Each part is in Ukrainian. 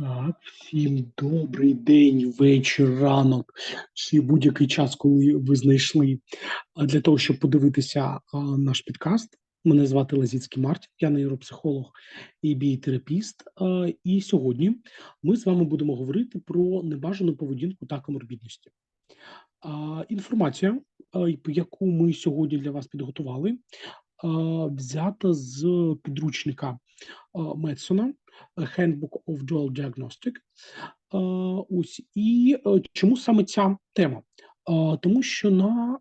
Так, всім добрий день, вечір, ранок чи будь-який час, коли ви знайшли для того, щоб подивитися наш підкаст. Мене звати Лазіцький Мартін, я нейропсихолог і бієтерапіст. А, І сьогодні ми з вами будемо говорити про небажану поведінку та коморбідності. Інформація, яку ми сьогодні для вас підготували, взята з підручника Медсона Handbook of Dual Diagnostic. Ось і е, чому саме ця тема? Тому що, на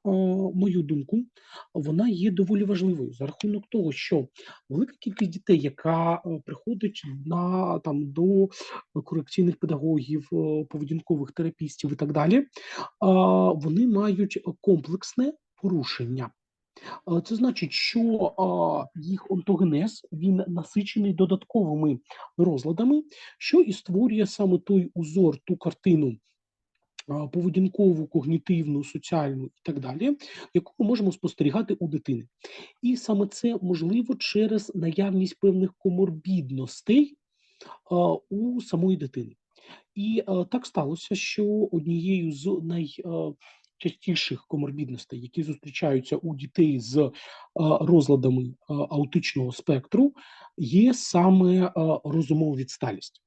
мою думку, вона є доволі важливою за рахунок того, що велика кількість дітей, яка е, приходить на там до корекційних педагогів, е, поведінкових терапістів і так далі, вони мають комплексне порушення. Е, Це значить, що їх онтогенез він насичений додатковими розладами, що і створює саме той узор, ту картину поведінкову, когнітивну, соціальну і так далі, яку ми можемо спостерігати у дитини. І саме це можливо через наявність певних коморбідностей у самої дитини. І е, так сталося, що однією з найчастіших коморбідностей, які зустрічаються у дітей з е, розладами е, аутичного спектру, є саме е, розумова відсталість.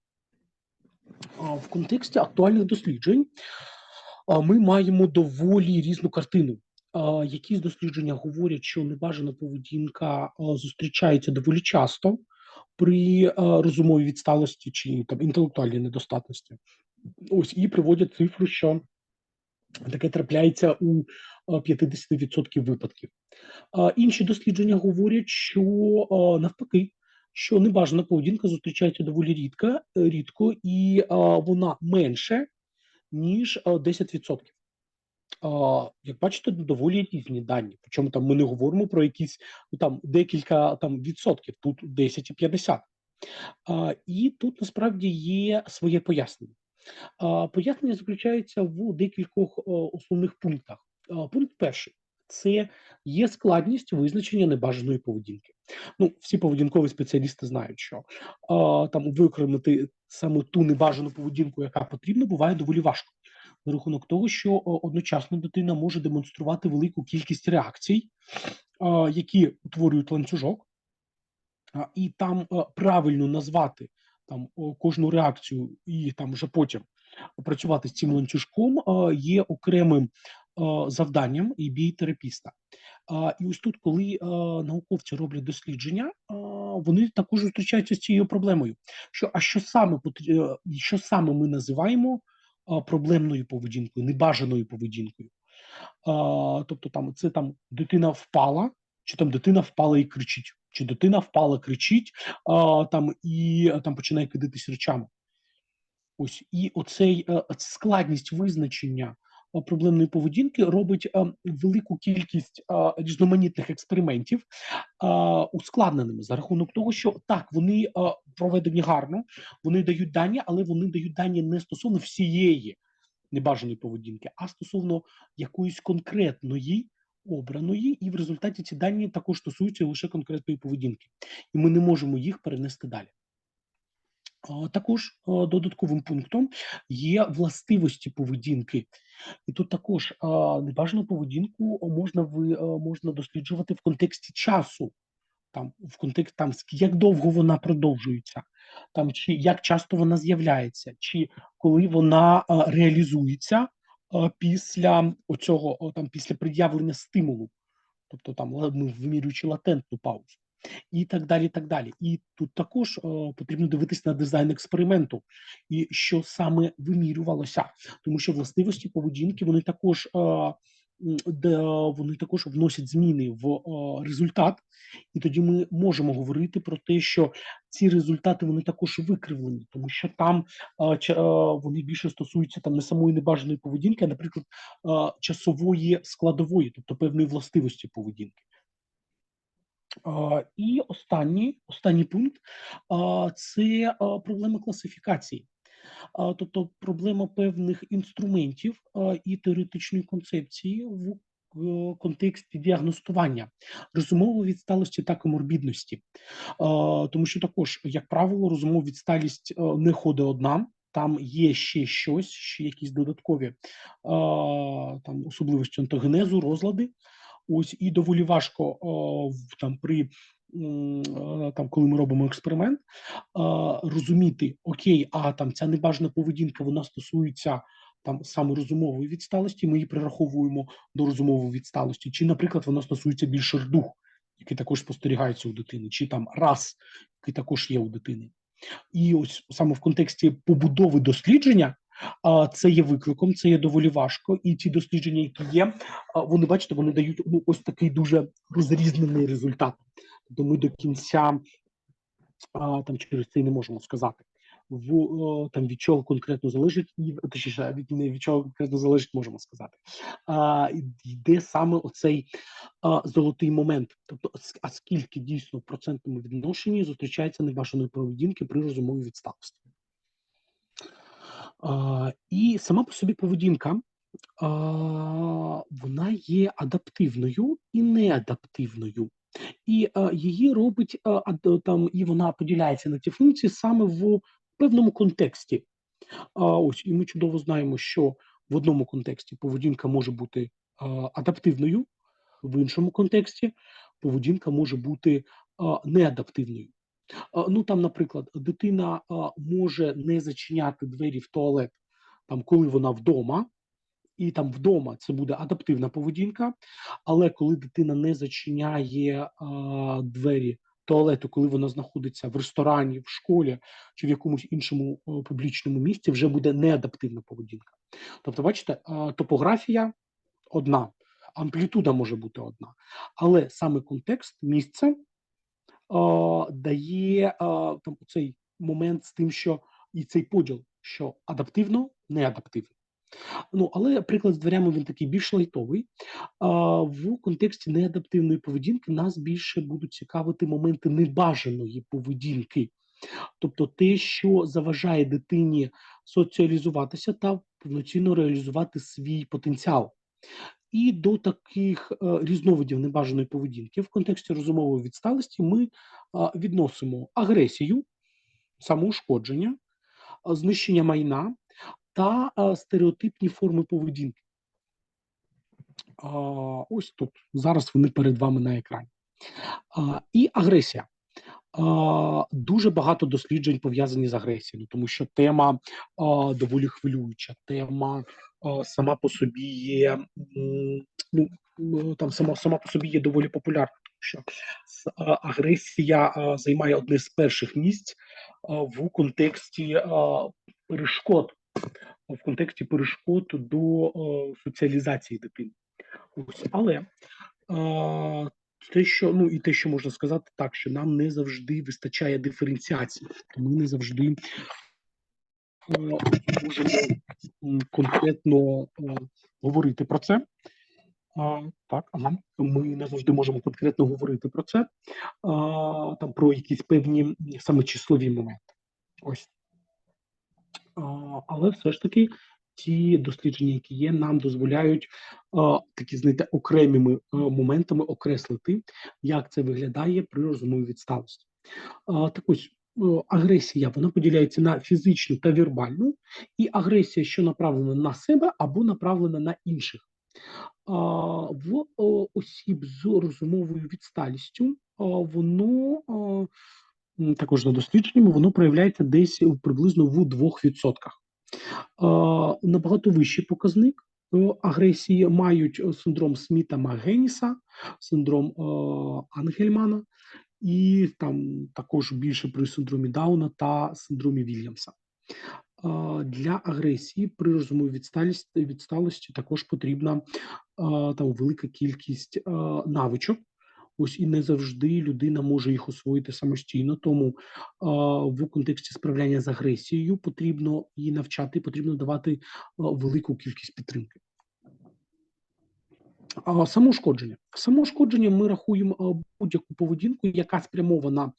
В контексті актуальних досліджень ми маємо доволі різну картину. Якісь дослідження говорять, що небажана поведінка зустрічається доволі часто при розумовій відсталості чи там інтелектуальній недостатності. Ось і приводять цифру, що таке трапляється у 50% випадків. Інші дослідження говорять, що навпаки, що небажана поведінка зустрічається доволі рідко, е, рідко і вона менше, ніж 10%. Як бачите, доволі різні дані. Причому там ми не говоримо про якісь ну, там декілька там відсотків, тут 10 і 50. А, і тут насправді є своє пояснення. Пояснення заключається в декількох основних пунктах. Пункт перший це є складність визначення небажаної поведінки. Ну, всі поведінкові спеціалісти знають, що там виокремити саме ту небажану поведінку, яка потрібна, буває доволі важко за рахунок того, що о, одночасно дитина може демонструвати велику кількість реакцій, які утворюють ланцюжок, і там правильно назвати там кожну реакцію і там вже потім працювати з цим ланцюжком є окремим завданням і бієтерапіста. А, і ось тут, коли науковці роблять дослідження, вони також зустрічаються з цією проблемою. Що а що саме е, що саме ми називаємо проблемною поведінкою, небажаною поведінкою? Тобто, там це там дитина впала, чи там дитина впала і кричить, чи дитина впала, кричить а, там і там починає кидатись речами. Ось і оцей е, складність визначення е, проблемної поведінки робить е, велику кількість різноманітних експериментів ускладненими за рахунок того, що так вони проведені гарно, вони дають дані, але вони дають дані не стосовно всієї небажаної поведінки, а стосовно якоїсь конкретної. Обраної, і в результаті ці дані також стосуються лише конкретної поведінки, і ми не можемо їх перенести далі. Також додатковим пунктом є властивості поведінки, і тут також небажану поведінку можна ви можна досліджувати в контексті часу, там в контексті там як довго вона продовжується, там чи як часто вона з'являється, чи коли вона реалізується після оцього, там після пред'явлення стимулу, тобто там ми вимірюючи латентну паузу і так далі. Так далі. І тут також о, потрібно дивитися на дизайн експерименту, і що саме вимірювалося, тому що властивості поведінки вони також. е, м, Де вони також вносять зміни в е, результат, і тоді ми можемо говорити про те, що ці результати вони також викривлені, тому що там е, е, вони більше стосуються там не самої небажаної поведінки, а, наприклад, часової складової, тобто певної властивості поведінки. І останній, останній пункт це проблема класифікації. Тобто проблема певних інструментів і теоретичної концепції в е, контексті діагностування розумової відсталості та коморбідності. Тому що також, як правило, розумова відсталість е, не ходить одна. Там є ще щось, ще якісь додаткові там особливості онтогенезу, розлади. Ось і доволі важко там при там, коли ми робимо експеримент, е, розуміти, окей, а там ця небажана поведінка вона стосується там саме розумової відсталості. Ми її прираховуємо до розумової відсталості, чи, наприклад, вона стосується більше рдух, який також спостерігається у дитини, чи там раз, який також є у дитини. І ось саме в контексті побудови дослідження. Це є викликом, це є доволі важко, і ті дослідження, які є, вони бачите, вони дають ну, ось такий дуже розрізнений результат. Тобто ми до кінця там через це не можемо сказати. В о, там від чого конкретно залежить, точніше від не від чого конкретно залежить, можемо сказати. А, йде саме оцей а, золотий момент. Тобто, а скільки дійсно в процентному відношенні зустрічається небажаної поведінки при розумовій відсталості. А, і сама по собі поведінка а, вона є адаптивною і неадаптивною. І а, її робить ад- там, і вона поділяється на ті функції саме в певному контексті. А, ось і ми чудово знаємо, що в одному контексті поведінка може бути а, адаптивною, в іншому контексті поведінка може бути неадаптивною. Ну там, наприклад, дитина може не зачиняти двері в туалет, там, коли вона вдома, і там вдома це буде адаптивна поведінка. Але коли дитина не зачиняє а, двері туалету, коли вона знаходиться в ресторані, в школі чи в якомусь іншому о, публічному місці, вже буде неадаптивна поведінка. Тобто, бачите, а, топографія одна, амплітуда може бути одна, але саме контекст, місце а, дає а, там цей момент з тим, що і цей поділ, що адаптивно, неадаптивно. Ну, але приклад з дверями він такий більш лайтовий. А, в контексті неадаптивної поведінки нас більше будуть цікавити моменти небажаної поведінки, тобто те, що заважає дитині соціалізуватися та повноцінно реалізувати свій потенціал. І до таких е, різновидів небажаної поведінки в контексті розумової відсталості ми а, відносимо агресію, самоушкодження, а, знищення майна та стереотипні форми поведінки. Ось тут зараз вони перед вами на екрані. І агресія. Дуже багато досліджень пов'язані з агресією, тому що тема доволі хвилююча. Тема сама по собі є ну, там сама, сама по собі є доволі популярна, тому що агресія займає одне з перших місць в контексті перешкод, в контексті перешкод до соціалізації дитини. Ось, але те, що ну і те, що можна сказати, так що нам не завжди вистачає диференціації, ми не завжди е, можемо конкретно е, говорити про це. Так, ага. Ми не завжди можемо конкретно говорити про це, там про якісь певні саме числові моменти. Ось. Але все ж таки ті дослідження, які є, нам дозволяють такі знаєте, окремими моментами окреслити, як це виглядає при розумовій відсталості. Так ось агресія вона поділяється на фізичну та вірбальну, і агресія, що направлена на себе або направлена на інших. В осіб з розумовою відсталістю воно також за дослідженнями, воно проявляється десь приблизно в 2%. А, Набагато вищий показник е, агресії мають е, синдром Сміта Магеніса, синдром е, Ангельмана, і там також більше при синдромі Дауна та синдромі Вільямса. Для агресії при розумовій відсталості, відсталості також потрібна там велика кількість навичок. Ось і не завжди людина може їх освоїти самостійно. Тому а, в контексті справляння з агресією потрібно її навчати, потрібно давати велику кількість підтримки. А, Самоушкодження. Самоушкодження ми рахуємо будь-яку поведінку, яка спрямована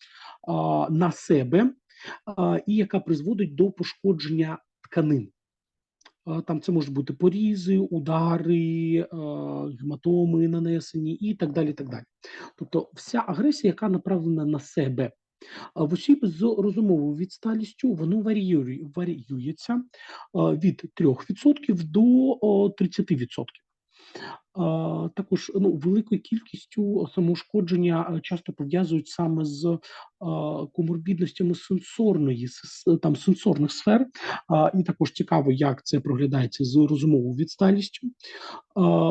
а, на себе а, і яка призводить до пошкодження тканин. А, там це можуть бути порізи, удари, а, гематоми нанесені і так далі, так далі. Тобто вся агресія, яка направлена на себе. А в осіб з розумовою відсталістю воно варіюється, від 3 % до, о, 30 %. Також, ну, великою кількістю самоушкодження, часто пов'язують саме з, коморбідностями сенсорної там сенсорних сфер. І також цікаво, як це проглядається з розумовою відсталістю.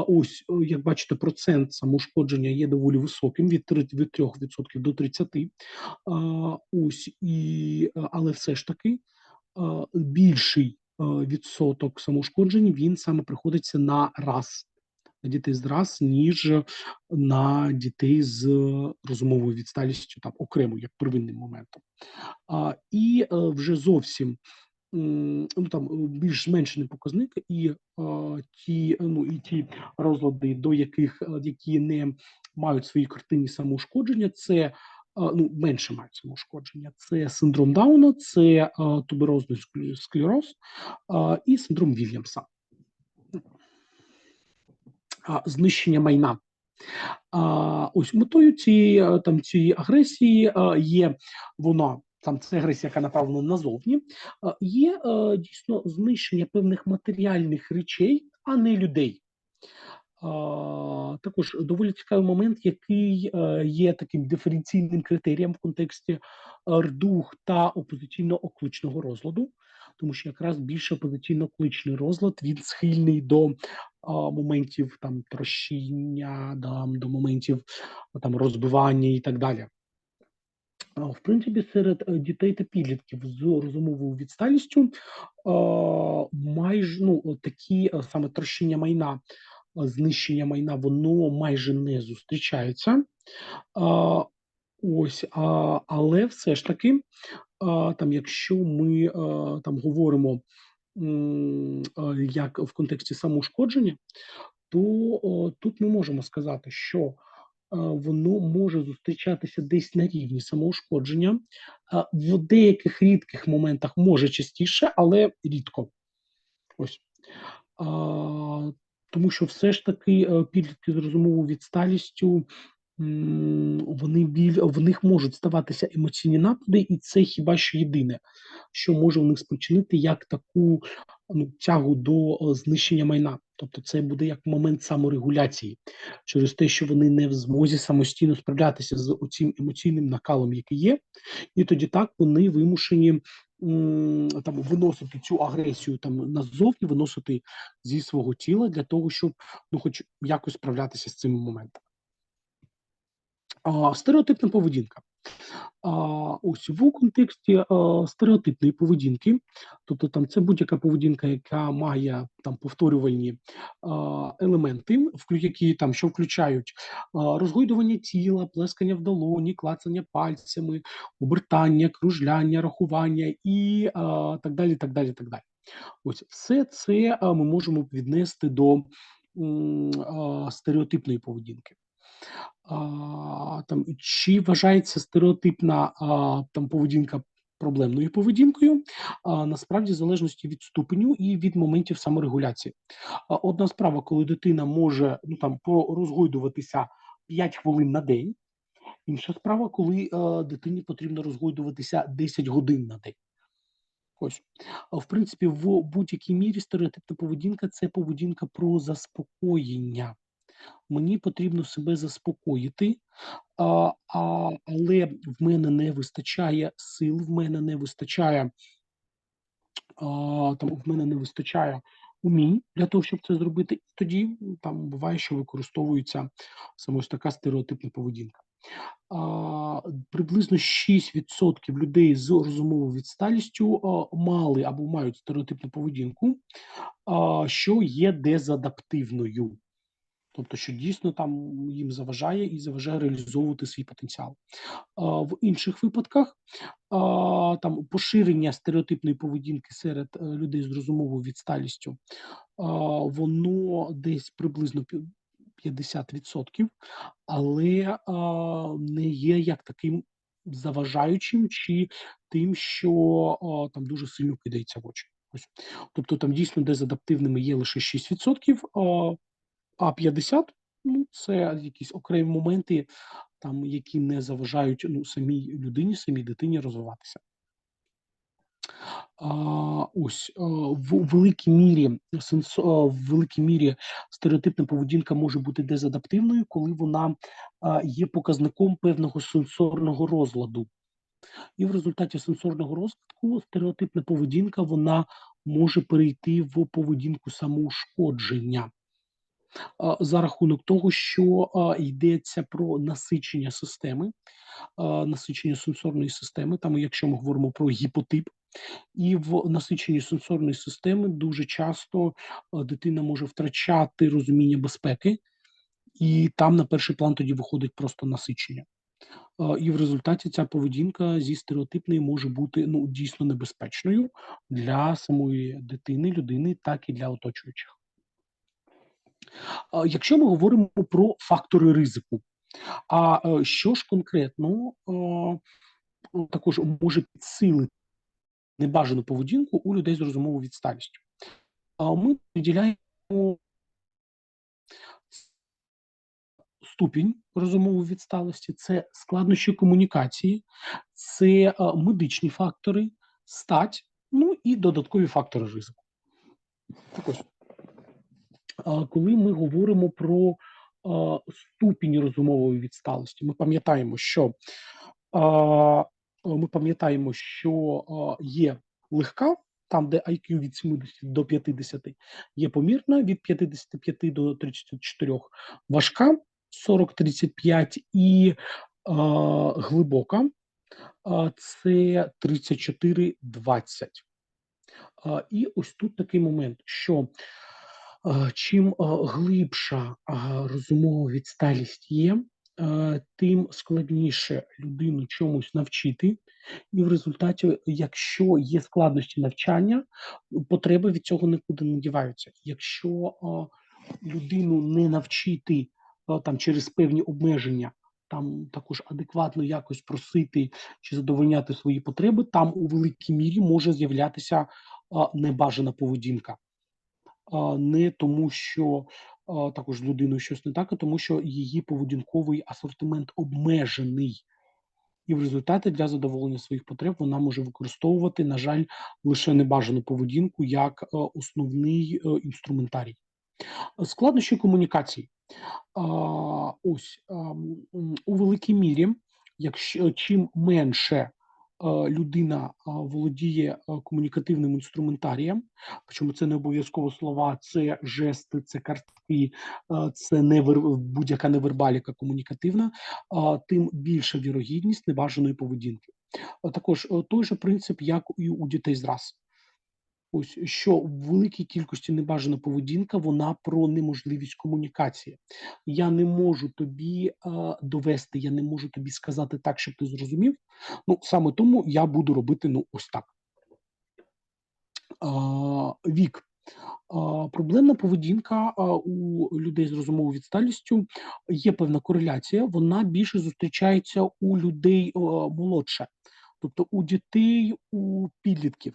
Ось, як бачите, процент самоушкодження є доволі високим від три від 3 % до 30. А, ось і, але все ж таки, більший, відсоток самоушкоджень, він саме приходиться на раз, дітей з раз, ніж на дітей з розумовою відсталістю, там окремо, як первинним моментом. А, і, е, вже зовсім, ну, там, е, більш зменшений показник і, а, ті, ну, і ті розлади, до яких, які не мають свої картинні самоушкодження, це, ну, менше мають самоушкодження. Це синдром Дауна, це, туберозний склероз, а, і синдром Вільямса. Знищення майна. А, ось метою цієї, там цієї агресії, а, є вона там це агресія, яка направлена назовні, а, є, дійсно знищення певних матеріальних речей, а не людей. Також доволі цікавий момент, який, е, є таким диференційним критерієм в контексті РДУХ та опозиційно-окличного розладу, тому що якраз більше опозиційно-окличний розлад, він схильний до, а, моментів там трощіння, да, до моментів, там розбивання і так далі. В принципі, серед, е, дітей та підлітків з розумовою відсталістю, а, майж ну, такі, саме трощення майна, знищення майна, воно майже не зустрічається. Ось, але все ж таки, там, якщо ми, там говоримо, як в контексті самоушкодження, то, тут ми можемо сказати, що, воно може зустрічатися десь на рівні самоушкодження, в деяких рідких моментах може частіше, але рідко. Ось. Тому що все ж таки, е, підлітки з розумовою відсталістю, вони біль в них можуть ставатися емоційні напади, і це хіба що єдине, що може у них спричинити як таку, ну, тягу до, знищення майна. Тобто це буде як момент саморегуляції через те, що вони не в змозі самостійно справлятися з оцим емоційним накалом, який є, і тоді так вони вимушені, там виносити цю агресію там назовні, виносити зі свого тіла для того, щоб, ну, хоч якось справлятися з цими моментами. Стереотипна поведінка. А, ось в контексті, а, стереотипної поведінки, тобто там це будь-яка поведінка, яка має там повторювальні, а, елементи, які там, що включають, а, розгойдування тіла, плескання в долоні, клацання пальцями, обертання, кружляння, рахування і, а, так далі, так далі, так далі. Ось все це, ми можемо віднести до, м, а, стереотипної поведінки. А, там чи вважається стереотипна, а, там поведінка проблемною поведінкою? А, насправді в залежності від ступеню і від моментів саморегуляції. А, одна справа, коли дитина може, ну, там порозгойдуватися 5 хвилин на день, інша справа, коли, е, дитині потрібно розгойдуватися 10 годин на день. Ось. В принципі, в будь-якій мірі стереотипна поведінка- це поведінка про заспокоєння. Мені потрібно себе заспокоїти, а, а, але в мене не вистачає сил, в мене не вистачає а, там в мене не вистачає умінь для того, щоб це зробити. І тоді, там буває, що використовується саме ось така стереотипна поведінка. А, приблизно 6 % людей з розумовою відсталістю, а, мали або мають стереотипну поведінку, а, що є дезадаптивною. Тобто, що дійсно там їм заважає і заважає реалізовувати свій потенціал. В інших випадках, там поширення стереотипної поведінки серед, е, людей з розумовою відсталістю, воно десь приблизно пі 50 %, але, не є як таким заважаючим чи тим, що, а, там дуже сильно кидається в очі. Ось. Тобто там дійсно дезадаптивними є лише 6%, а, а 50 ну, це якісь окремі моменти, там, які не заважають ну, самій людині, самій дитині розвиватися. Ось в великій мірі сенсо, в великій мірі стереотипна поведінка може бути дезадаптивною, коли вона а, є показником певного сенсорного розладу. І в результаті сенсорного розвитку стереотипна поведінка вона може перейти в поведінку самоушкодження за рахунок того, що йдеться про насичення системи, насичення сенсорної системи. Там, якщо ми говоримо про гіпотип, і в насиченні сенсорної системи дуже часто дитина може втрачати розуміння безпеки, і там на перший план тоді виходить просто насичення. І в результаті ця поведінка зі стереотипної може бути ну дійсно небезпечною для самої дитини, людини, так і для оточуючих. Якщо ми говоримо про фактори ризику, а е, що ж конкретно ну, також може підсилити небажану поведінку у людей з розумовою відсталістю? Ми виділяємо ступінь розумової відсталості, це складнощі комунікації, це медичні фактори, стать, ну і додаткові фактори ризику. Так коли ми говоримо про ступінь розумової відсталості, ми пам'ятаємо, що ми пам'ятаємо, що є легка, там, де IQ від 70 до 50, є помірна від 55 до 34, важка 40-35 і а, глибока це 34-20. А, і ось тут такий момент, що чим глибша розумова відсталість є, тим складніше людину чомусь навчити, і в результаті, якщо є складності навчання, потреби від цього нікуди не діваються. Якщо людину не навчити там через певні обмеження, там також адекватно якось просити чи задовольняти свої потреби, там у великій мірі може з'являтися небажана поведінка. Не тому, що також з людиною щось не так, а тому, що її поведінковий асортимент обмежений. І в результаті для задоволення своїх потреб вона може використовувати, на жаль, лише небажану поведінку як е, основний е, інструментарій. Складнощі комунікації. Ось у великій мірі, якщо чим менше людина володіє комунікативним інструментарієм, причому це не обов'язково слова, це жести, це картки, це не будь-яка невербаліка комунікативна, тим більша вірогідність небажаної поведінки. Також е, той же принцип, як і у дітей з. Ось що в великій кількості небажана поведінка, вона про неможливість комунікації. Я не можу тобі а, довести, я не можу тобі сказати так, щоб ти зрозумів. Ну саме тому я буду робити ну ось так. А, вік. Проблемна поведінка у людей з розумовою відсталістю є певна кореляція. Вона більше зустрічається у людей молодше, тобто у дітей, у підлітків.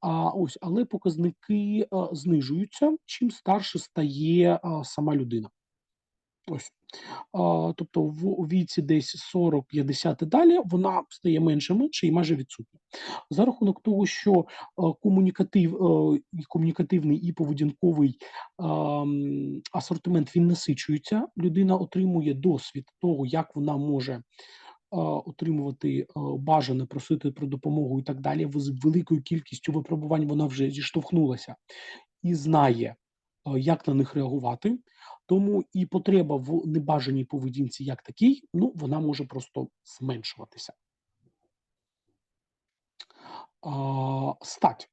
А ось, але показники знижуються, чим старше стає сама людина. Ось. А, тобто в віці десь 40-50 і далі вона стає менше менше і майже відсутня. За рахунок того, що комунікатив, і комунікативний і поведінковий асортимент він насичується, людина отримує досвід того, як вона може отримувати бажане, просити про допомогу і так далі. З великою кількістю випробувань вона вже зіштовхнулася і знає, як на них реагувати. Тому і потреба в небажаній поведінці як такій, ну вона може просто зменшуватися. Стать.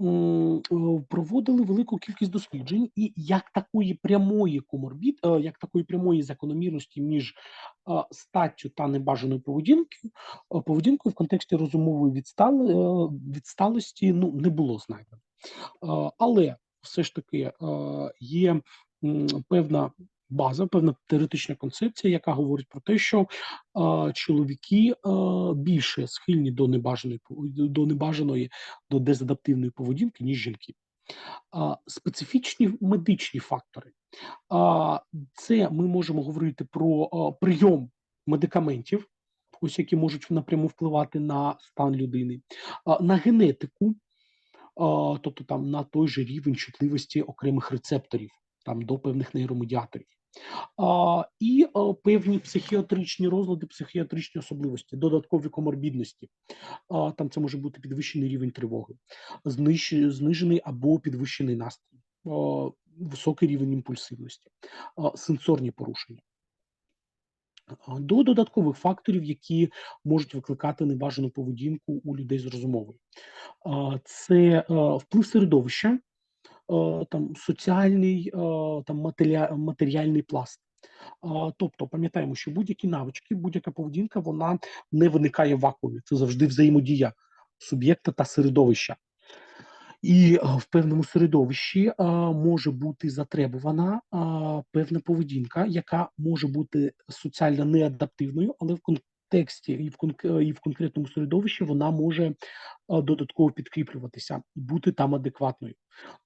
Е, Проводили велику кількість досліджень, і як такої прямої коморбід, е, як такої прямої закономірності між е, статтю та небажаною поведінкою, поведінкою в контексті розумової відстали, відсталості ну, не було знайдено. Але все ж таки є певна база, певна теоретична концепція, яка говорить про те, що а, чоловіки а, більше схильні до небажаної до небажаної, до дезадаптивної поведінки, ніж жінки. А, специфічні медичні фактори. А, це ми можемо говорити про а, прийом медикаментів, ось які можуть напряму впливати на стан людини, на генетику, тобто там на той же рівень чутливості окремих рецепторів, там до певних нейромедіаторів. І а, певні психіатричні розлади, психіатричні особливості, додаткові коморбідності. Там це може бути підвищений рівень тривоги, знижений або підвищений настрій, високий рівень імпульсивності, сенсорні порушення. До додаткових факторів, які можуть викликати небажану поведінку у людей з розумовою. Це вплив середовища, е, там соціальний, там матеріальний пласт. Тобто пам'ятаємо, що будь-які навички, будь-яка поведінка, вона не виникає в вакуумі. Це завжди взаємодія суб'єкта та середовища. І в певному середовищі а, може бути затребувана а, певна поведінка, яка може бути соціально неадаптивною, але в контексті і в, і в конкретному середовищі вона може додатково підкріплюватися і бути там адекватною.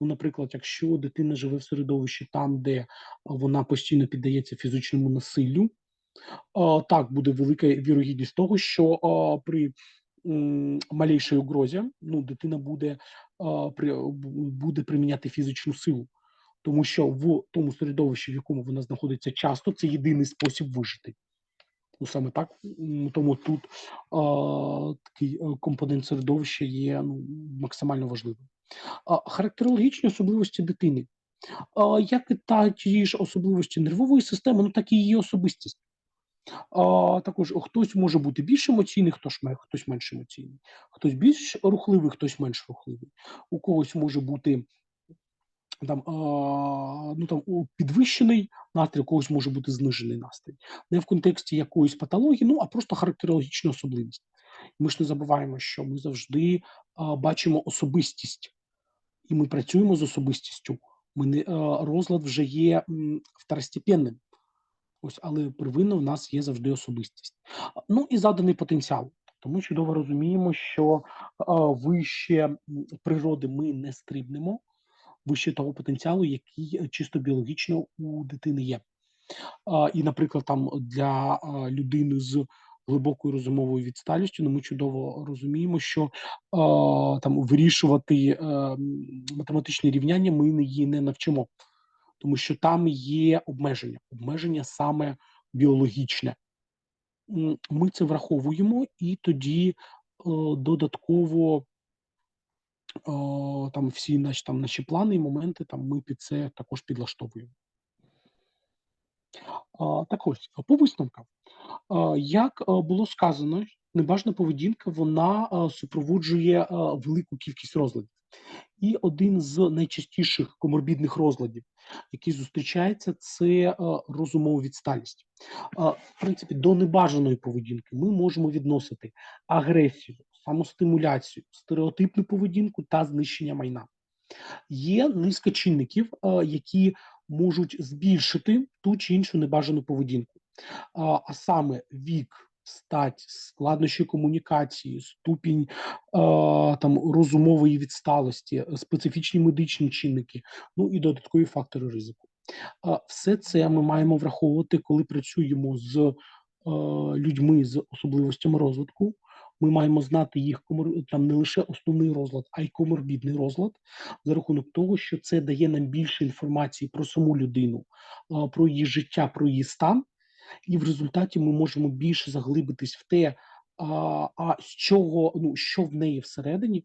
Ну, наприклад, якщо дитина живе в середовищі там, де вона постійно піддається фізичному насиллю, так буде велика вірогідність того, що при малейшій угрозі ну, дитина буде, буде приміняти фізичну силу. Тому що в тому середовищі, в якому вона знаходиться часто, це єдиний спосіб вижити. Ну, саме так. Тому тут а, такий е, компонент середовища є ну, максимально важливим. А, характерологічні особливості дитини. А, як і та ті ж особливості нервової системи, ну так і її особистість. А, також хтось може бути більш емоційний, хтось, хтось менш емоційний, хтось більш рухливий, хтось менш рухливий. У когось може бути там, ну, там, підвищений настрій, у когось може бути знижений настрій. Не в контексті якоїсь патології, ну а просто характерологічна особливість. Ми ж не забуваємо, що ми завжди бачимо особистість, і ми працюємо з особистістю. Ми не, розлад вже є второстепенним. Ось, але первинно в нас є завжди особистість. Ну і заданий потенціал. Тобто ми чудово розуміємо, що вище природи ми не стрибнемо, вище того потенціалу, який е, чисто біологічно у дитини є. І, наприклад, там для людини з глибокою розумовою відсталістю, ну ми чудово розуміємо, що там вирішувати е, математичні рівняння ми її не навчимо, тому що там є обмеження, обмеження саме біологічне. Ми це враховуємо, і тоді е, додатково е, там всі наші там наші плани і моменти там ми під це також підлаштовуємо. А, так ось по висновкам. А, Як а, було сказано, небажана поведінка вона а, супроводжує а, велику кількість розладів. І один з найчастіших коморбідних розладів, який зустрічається, це розумова відсталість. В принципі, до небажаної поведінки ми можемо відносити агресію, самостимуляцію, стереотипну поведінку та знищення майна. Є низка чинників, які можуть збільшити ту чи іншу небажану поведінку, а, а саме вік, стать, складнощі комунікації, ступінь а, там розумової відсталості, специфічні медичні чинники, ну і додаткові фактори ризику. Все це ми маємо враховувати, коли працюємо з е, людьми з особливостями розвитку. Ми маємо знати їх там не лише основний розлад, а й коморбідний розлад, за рахунок того, що це дає нам більше інформації про саму людину, про її життя, про її стан, і в результаті ми можемо більше заглибитись в те, а, а з чого ну що в неї всередині.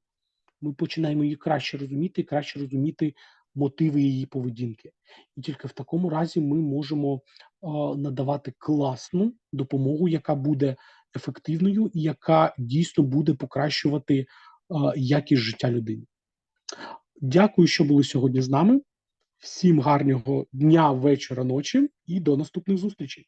Ми починаємо її краще розуміти, краще розуміти мотиви її поведінки. І тільки в такому разі ми можемо а, надавати класну допомогу, яка буде ефективною і яка дійсно буде покращувати якість життя людини. Дякую, що були сьогодні з нами. Всім гарного дня, вечора, ночі і до наступних зустрічей.